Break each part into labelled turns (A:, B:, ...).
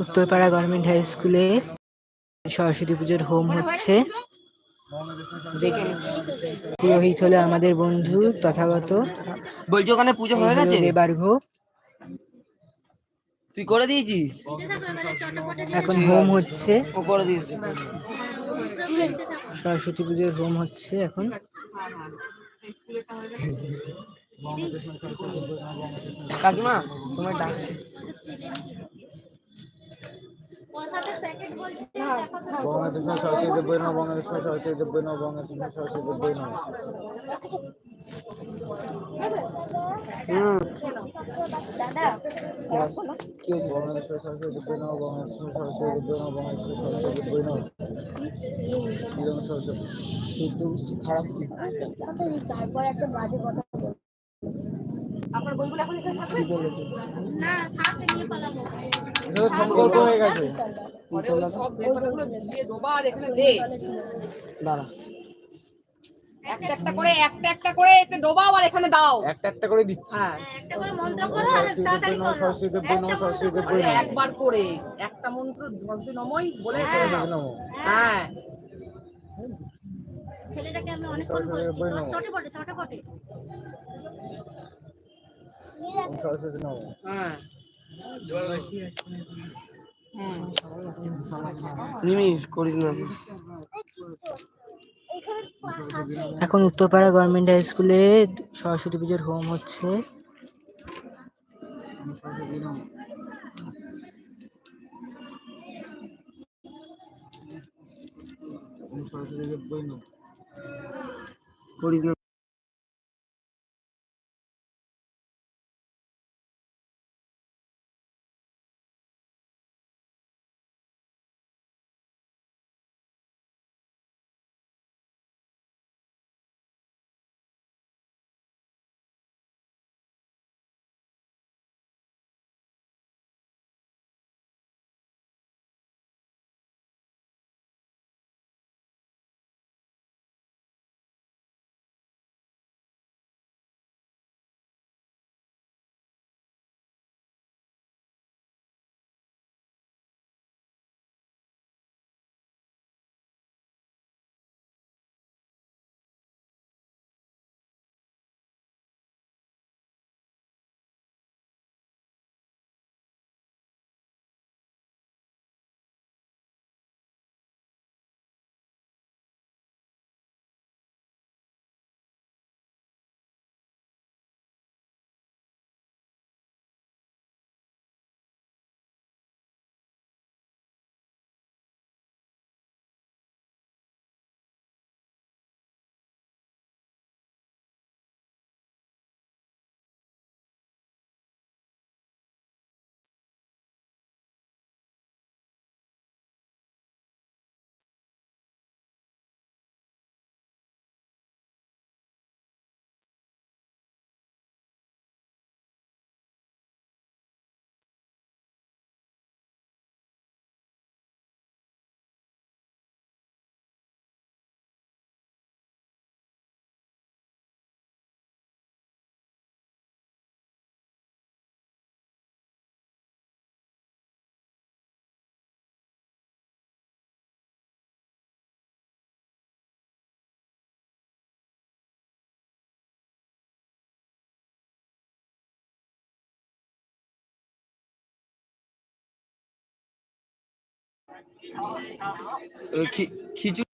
A: Uttarpara government high স্কুলে সরস্বতী পুজোর home হচ্ছে।
B: দেখে
A: পুরোহিত হলো আমাদের বন্ধু তথাগত।
B: বলছি ওখানে পুজো হয়ে গেছে?
A: দেবার্ঘ।
B: তুই করে দিয়েছিস?
A: এখন হোম হচ্ছে।
B: ও করে দিয়েছে।
A: সরস্বতী পুজোর হোম হচ্ছে এখন।
B: কাকিমা তোমার ডাকছে।
C: সরস্বতী দেব্বই নম বঙ্গদেশ সরস্বতী দেব্বই নম বঙ্গদেশ সরস্বতী দেব্বই নম
B: কি হয়েছে?
C: বঙ্গদেশ সরস্বতী দেব্বই নম বঙ্গদেশ সরস্বতী দেব্বই নম বঙ্গদেশ সরস্বতী দেব্বই নম বিরম সরস্বতী?
B: চোদ্দ গোষ্ঠী খারাপ কি?
D: তারপর একটা বাজে কথা
C: এটা সংকল্প হয়ে গেছে।
B: দাঁড়া।
E: একটা একটা করে একটা একটা করে এতে ডোবাও আর এখানে দাও।
C: একটা একটা করে দিচ্ছি।
E: হ্যাঁ।
C: সরস্বতী দেব্বই নম সরস্বী দেব্বই নম সরস্বী দেব্বই নম।
E: একবার করে একটা মন্ত্র ভক্তি নমই বলে
C: নম।
E: হ্যাঁ।
D: ছেলেটাকে আমি অনেক
C: সরস্বতী দেব্বই
D: চটে পটে চটে পটে
C: সরস্বতী নম
E: হ্যাঁ
B: নিমি করিস না।
A: এখন উত্তরপাড়া গভর্নমেন্ট হাই স্কুলে সরস্বতী পুজোর হোম হচ্ছে।
B: করিস না। খিচুড়ি
D: পুরোপুরি দিচ্ছে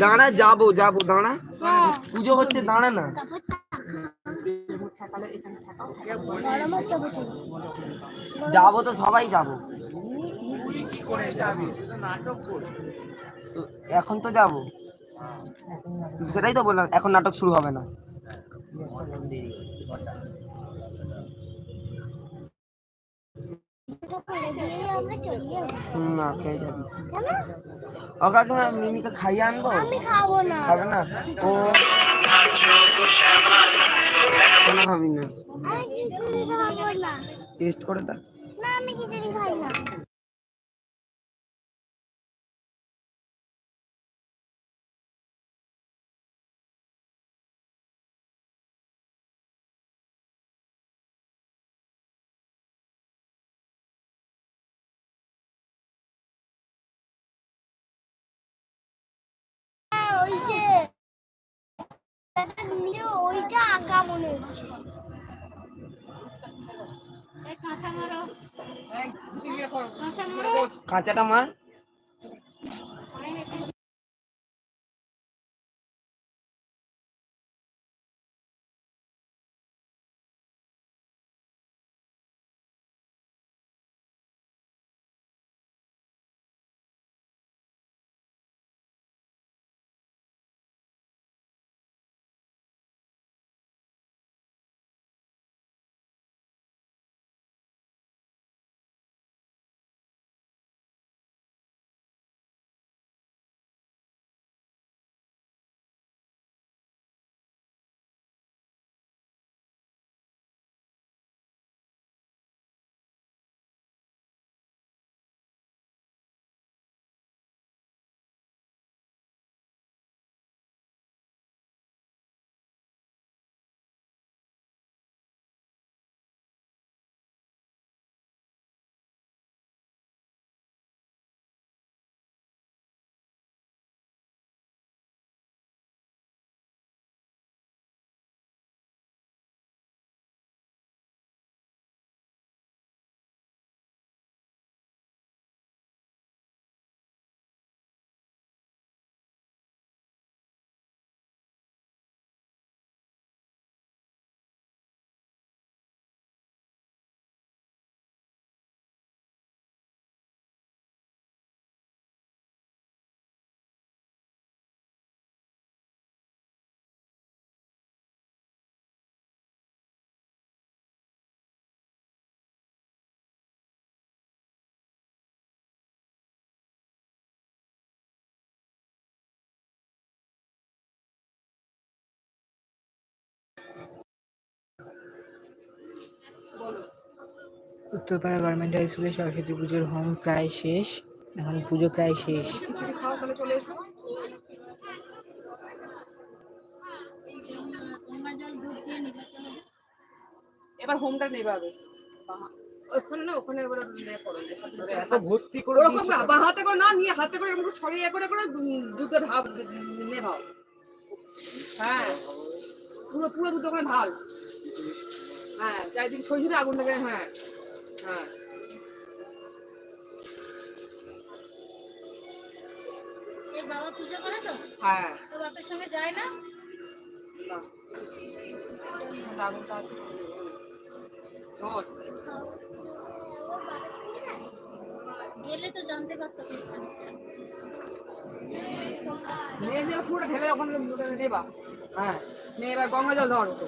B: দাঁড়া যাব যাব দাঁড়া। পুজো হচ্ছে দাঁড়া না।
D: গরম হচ্ছে প্রচুর
B: যাব। তো সবাই যাব? তো এখন তো যাব। সেটাই তো বললাম এখন নাটক শুরু হবে না।
D: করে
B: না খেয়ে যাবি। ও কাকিমা মিমিকে খাইয়ে আনব?
D: খাব না।
B: খাবে না? ও। কেন খাবি না। টেস্ট করে দেখ।
D: না আমি খিচুড়ি খাই না। ওই যে নিজে ওইটা আঁকা মনে হচ্ছে। কাঁচা মারো। কাঁচা মারো।
B: কাঁচাটা মার।
A: উত্তরপাড়া গভর্নমেন্ট হাই স্কুলে সরস্বতী পুজোর হোম প্রায় শেষ। এখন পুজো প্রায় শেষ।
E: এবার হোমটা নেবে হবে ওখানে না ওখানে এবার লে করো লে, সাথে সাথে
B: এত ভর্তি করে
E: ওরকম বা হাতে করে না নিয়ে হাতে করে এরকম করে ছড়িয়ে করে করে উম, দুধে ভাব নে ভাব। হ্যাঁ। পুরো পুরো দুধ ওখানে ঢাল। হ্যাঁ চারিদিকে ছড়িয়ে ছড়িয়ে আগুন লাগে হ্যাঁ।
D: বাবা পূজা করে তো?
E: হ্যাঁ।
D: তো বাপের সঙ্গে যায় না। গেলে তো জানতে পারতো
E: নিয়ে যে পুরোটা ঢেলে ওখানে দেবা। হ্যাঁ নিয়ে এবার গঙ্গা জল ধর ওকে।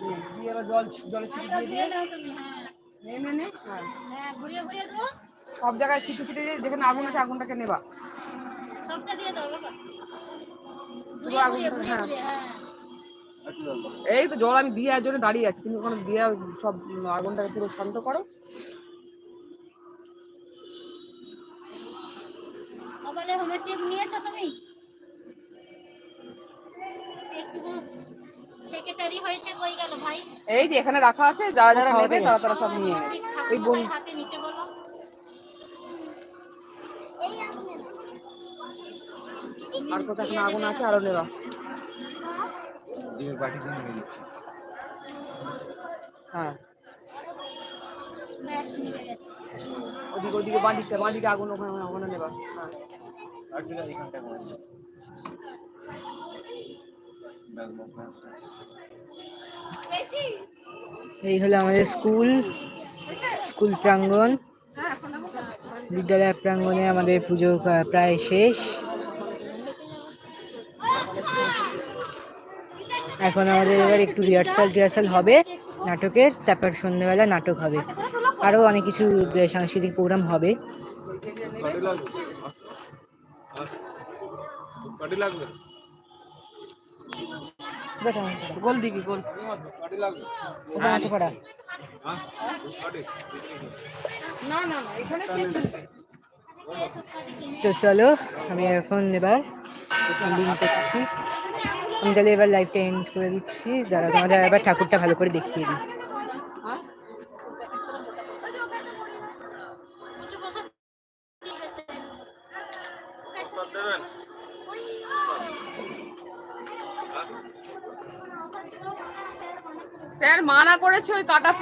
E: নে, দিয়ে এবার জল জলে ছিটি দিয়ে দিয়ে নে নে নে। হ্যাঁ
D: ঘুরিয়ে ঘুরিয়ে দাও
E: সব জায়গায় ছিটি ছিটি দিয়ে যেখানে আগুন আছে আগুনটাকে নেবা।
D: সবটা দিয়ে দাও বাবা।
E: পুরো আগুন হ্যাঁ।
D: হ্যাঁ।
E: এই তো জল আমি দিয়ে জন্য দাঁড়িয়ে আছি তুমি ওখানে দিয়ে সব আগুনটাকে পুরো শান্ত করো। দিদি এখানে রাখা আছে যারা যারা নেবে তারা তারা সব নিয়ে নেবে।
D: ওই বোন
E: আর কোথাও এখন আগুন আছে
C: আরও
E: হ্যাঁ। ওদিকে ওদিকে আগুন ওখানে ওখানে নেবা। হ্যাঁ।
A: এই হলো আমাদের স্কুল স্কুল প্রাঙ্গণ। বিদ্যালয় প্রাঙ্গণে আমাদের পুজো প্রায় শেষ। এখন আমাদের এবার একটু রিহার্সাল টিহার্সাল হবে নাটকের, তারপর সন্ধ্যেবেলা নাটক হবে। আরও অনেক কিছু সাংস্কৃতিক প্রোগ্রাম হবে।
C: লাগবে?
E: গোল দিবি গোল?
A: তো চলো আমি এখন এবার করছি। আমি তাহলে এবার লাইফটা এন্ড করে দিচ্ছি। যারা তোমাদের এবার ঠাকুরটা ভালো করে দেখিয়ে দিই
E: হ্যাঁ
D: বসে বসে দিয়ে গেছে
C: সব দেবেন
E: স্যার মানা করেছে ওই কাটা ফল